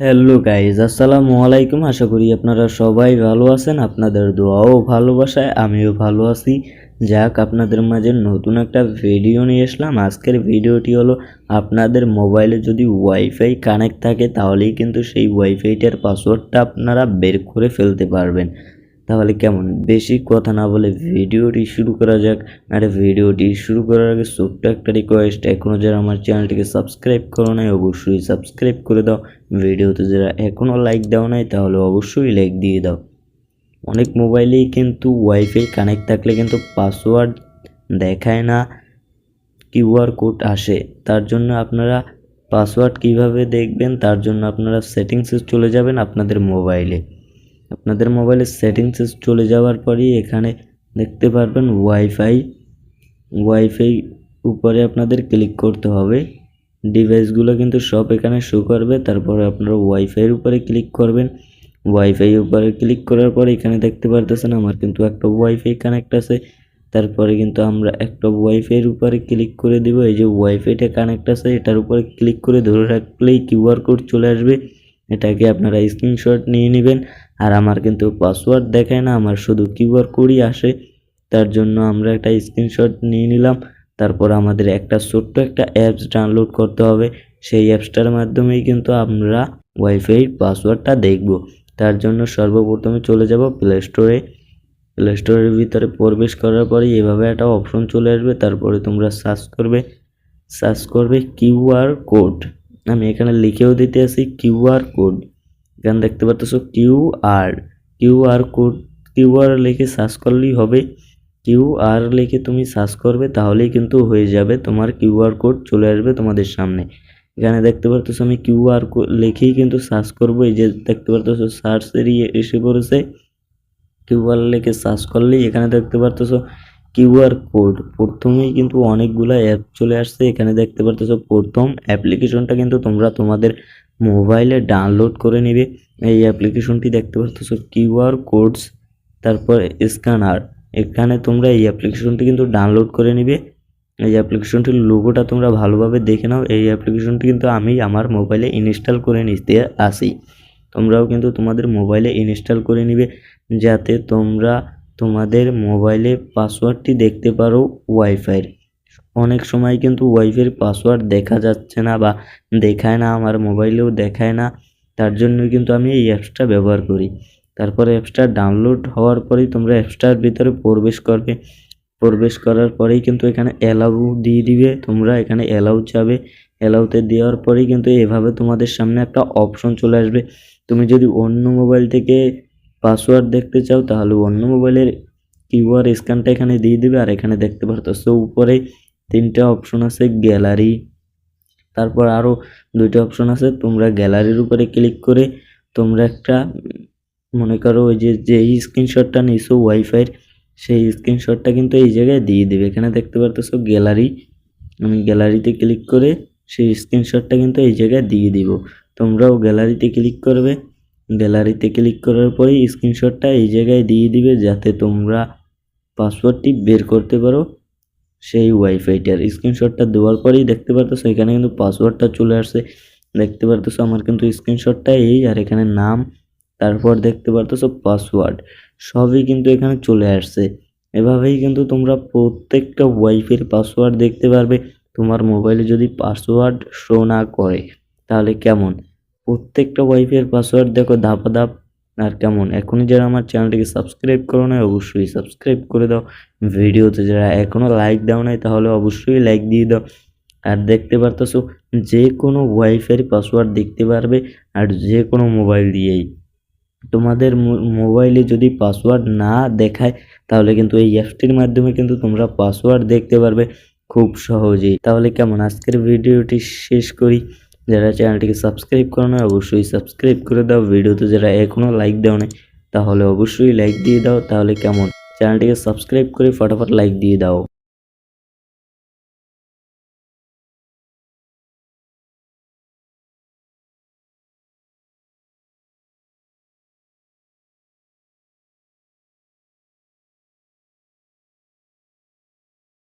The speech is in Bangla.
হ্যালো গাইজ আসসালামু আলাইকুম আশা করি আপনারা সবাই ভালো আছেন। আপনাদের দোয়াও ভালোবাসায়, আমিও ভালো আছি। যাক, আপনাদের মাঝে নতুন একটা ভিডিও নিয়ে আসলাম। আজকের ভিডিওটি হলো, আপনাদের মোবাইলে যদি ওয়াইফাই কানেক্ট থাকে, তাহলেই কিন্তু সেই ওয়াইফাইটার পাসওয়ার্ডটা আপনারা বের করে ফেলতে পারবেন। তাহলে কেমন? বেশি কথা না বলে ভিডিওটি শুরু করা যাক। আর ভিডিওটি শুরু করার আগে ছোট্ট একটা রিকোয়েস্ট এখনও যারা আমার চ্যানেলটিকে সাবস্ক্রাইব করো নাই, অবশ্যই সাবস্ক্রাইব করে দাও। ভিডিওতে যারা এখনও লাইক দাও নাই, তাহলে অবশ্যই লাইক দিয়ে দাও। অনেক মোবাইলেই কিন্তু ওয়াইফাই কানেক্ট থাকলে কিন্তু পাসওয়ার্ড দেখায় না কিউআর কোড আসে। তার জন্য আপনারা পাসওয়ার্ড কীভাবে দেখবেন, তার জন্য আপনারা সেটিংসে চলে যাবেন আপনাদের মোবাইলে আপনাদের মোবাইলের সেটিংসে চলে যাওয়ার পরই এখানে দেখতে পারবেন ওয়াইফাই ওয়াইফাই উপরে আপনাদের ক্লিক করতে হবে। ডিভাইসগুলো কিন্তু সব এখানে শো করবে। তারপরে আপনারা ওয়াইফাইয়ের উপরে ক্লিক করবেন। ওয়াইফাই উপরে ক্লিক করার পরে এখানে দেখতে পারতেছেন আমার কিন্তু একটা ওয়াইফাই কানেক্ট আছে। তারপরে কিন্তু আমরা একটা ওয়াইফাইয়ের উপরে ক্লিক করে দিব। এই যে ওয়াইফাইটা কানেক্ট আছে, এটার উপরে ক্লিক করে ধরে রাখলেই কিউআর কোড চলে আসবে। এটাকে আপনারা স্ক্রিনশট নিয়ে নেবেন। আর আমার কিন্তু পাসওয়ার্ড দেখায় না, আমার শুধু কিউআর কোডই আসে। তার জন্য আমরা একটা স্ক্রিনশট নিয়ে নিলাম। তারপর আমাদের একটা ছোট্ট একটা অ্যাপস ডাউনলোড করতে হবে। সেই অ্যাপসটার মাধ্যমেই কিন্তু আমরা ওয়াইফাই পাসওয়ার্ডটা দেখব। তার জন্য সর্বপ্রথমে চলে যাব প্লে স্টোরে প্লে স্টোরের ভিতরে প্রবেশ করার পরে এভাবে একটা অপশন চলে আসবে। তারপরে তোমরা সার্চ করবে। সার্চ করবে কিউআর কোড আমি এখানে লিখেও দিতে আসি কিউআর কোড। এখানে দেখতে পাচ্ছ কিউআর কিউআর কোড কিউআর লিখে সার্চ করলেই হবে। কিউআর লিখে তুমি সার্চ করবে, তাহলেই কিন্তু হয়ে যাবে। তোমার কিউআর কোড চলে আসবে তোমাদের সামনে। এখানে দেখতে পারতেছো আমি কিউআর কোড লিখেই কিন্তু সার্চ করব। এই যে দেখতে পারতেছো সার্চ এরিয়ে এসে পড়েছে। কিউআর লিখে সার্চ করলেই এখানে দেখতে পারতেছো কিউআর কোড। প্রথমেই কিন্তু অনেকগুলো অ্যাপ চলে আসছে, এখানে দেখতে পারতেছো প্রথম অ্যাপ্লিকেশনটা কিন্তু তোমরা তোমাদের মোবাইলে ডাউনলোড করে নেবে। এই অ্যাপ্লিকেশনটি দেখতে পারতেছো কিউআর কোডস, তারপর স্ক্যানার। এখানে তোমরা এই অ্যাপ্লিকেশনটি কিন্তু ডাউনলোড করে নিবে। এই অ্যাপ্লিকেশনটির লোগোটা তোমরা ভালোভাবে দেখে নাও। এই অ্যাপ্লিকেশনটি কিন্তু আমি আমার মোবাইলে ইনস্টল করে নিতে আসি। তোমরাও কিন্তু তোমাদের মোবাইলে ইনস্টল করে নিবে, যাতে তোমরা তোমাদের মোবাইলে পাসওয়ার্ডটি দেখতে পারো ওয়াইফাইয়ের। অনেক সময় কিন্তু ওয়াইফাইয়ের পাসওয়ার্ড দেখা যাচ্ছে না বা দেখায় না, আমার মোবাইলেও দেখায় না, তার জন্যই কিন্তু আমি এই অ্যাপসটা ব্যবহার করি। তারপরে অ্যাপসটা ডাউনলোড হওয়ার পরেই তোমরা অ্যাপসটার ভিতরে প্রবেশ করবে। প্রবেশ করার পরেই কিন্তু এখানে অ্যালাউ দিয়ে দিবে, তোমরা এখানে অ্যালাউ চাবে। অ্যালাউতে দেওয়ার পরেই কিন্তু এভাবে তোমাদের সামনে একটা অপশন চলে আসবে। তুমি যদি অন্য মোবাইল থেকে পাসওয়ার্ড দেখতে চাও, তাহলে অন্য মোবাইলের কিউআর স্ক্যানটা এখানে দিয়ে দেবে আর এখানে দেখতে পারতেছো উপরে তিনটা অপশন আছে, গ্যালারি। তারপর আরও দুইটা অপশন আছে, তোমরা গ্যালারির উপরে ক্লিক করে তোমরা একটা, মনে করো ওই যে, যেই স্ক্রিনশটটা নিছো ওয়াইফাইয়ের সেই স্ক্রিনশটটা কিন্তু এই জায়গায় দিয়ে দেবে। এখানে দেখতে পারতেছো গ্যালারি। আমি গ্যালারিতে ক্লিক করে সেই স্ক্রিনশটটা কিন্তু এই জায়গায় দিয়ে দিব। তোমরাও গ্যালারিতে ক্লিক করবে। গ্যালারিতে ক্লিক করার পরেই স্ক্রিনশটটা এই জায়গায় দিয়ে দিবে যাতে তোমরা পাসওয়ার্ডটি বের করতে পারো সেই ওয়াইফাইটার। স্ক্রিনশটটা দেওয়ার পরেই দেখতে পারতেছো, এখানে কিন্তু পাসওয়ার্ডটা চলে আসছে। দেখতে পারতেছো আমার কিন্তু স্ক্রিনশটটা এই আর এখানে নাম, তারপর দেখতে পারতেছো পাসওয়ার্ড, সবই কিন্তু এখানে চলে আসছে। এভাবেই কিন্তু তোমরা প্রত্যেকটা ওয়াইফের পাসওয়ার্ড দেখতে পারবে। তোমার মোবাইলে যদি পাসওয়ার্ড শো না করে, তাহলে কেমন? প্রত্যেকটা ওয়াইফাইয়ের পাসওয়ার্ড দেখো ধাপা ধাপ আর কেমন। এখনই যারা আমার চ্যানেলটিকে সাবস্ক্রাইব করো না অবশ্যই সাবস্ক্রাইব করে দাও। ভিডিওতে যারা এখনও লাইক দাও নাই, তাহলে অবশ্যই লাইক দিয়ে দাও। আর দেখতে পারতেছো, যে কোনো ওয়াইফাইয়ের পাসওয়ার্ড দেখতে পারবে আর যে কোনো মোবাইল দিয়েই। তোমাদের মোবাইলে যদি পাসওয়ার্ড না দেখায়, তাহলে কিন্তু এই অ্যাপসটির মাধ্যমে কিন্তু তোমরা পাসওয়ার্ড দেখতে পারবে খুব সহজেই। তাহলে কেমন? আজকের ভিডিওটি শেষ করি। যারা চ্যানেলটিকে সাবস্ক্রাইব করো না অবশ্যই সাবস্ক্রাইব করে দাও। ভিডিওতে যারা এখনও লাইক দাও না, তাহলে অবশ্যই লাইক দিয়ে দাও, তাহলে কেমন? চ্যানেলটিকে সাবস্ক্রাইব করে ফটাফট লাইক দিয়ে দাও।